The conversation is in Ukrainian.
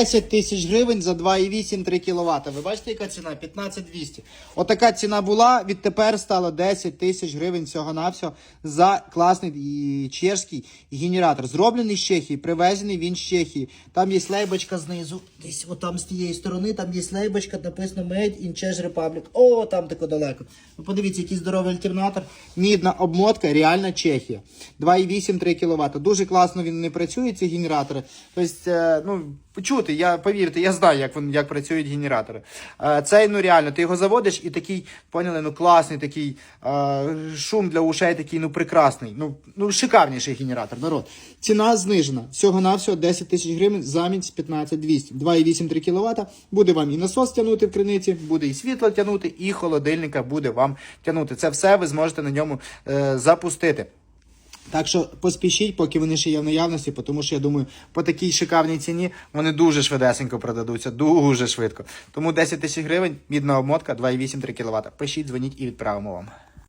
10 тисяч гривень за 2,8-3 кВт. Ви бачите, яка ціна? 15200. Отака ціна була, відтепер стало 10 тисяч гривень всього-навсього за класний чешський генератор. Зроблений з Чехії, привезений він з Чехії. Там є лейбочка знизу, десь отам з тієї сторони, там є лейбочка, написано Made in Czech Republic. О, там тако далеко. Ви подивіться, який здоровий альтернатор. Мідна обмотка, реальна Чехія. 2,8-3 кВт. Дуже класно він не працює, ці генератори. Тобто, е, ну, почути, я повірте, я знаю, як він як працюють генератори. Е, Цей ну реально, ти його заводиш і такий, поняли, ну класний такий е, шум для ушей, такий ну прекрасний. Ну, ну шикарніший генератор. Народ. Ціна знижена. Всього навсього 10 тисяч гривень замість 15 200. 2,8-3 кВт. Буде вам і насос тягнути в криниці, буде і світло тягнути, і холодильника буде вам тягнути. Це все ви зможете на ньому е, запустити. Так що поспішіть, поки вони ще є в наявності, тому що я думаю, по такій шикарній ціні вони дуже швидесенько продадуться, дуже швидко. Тому 10 тисяч гривень, мідна обмотка, 2,8-3 кВт. Пишіть, дзвоніть і відправимо вам.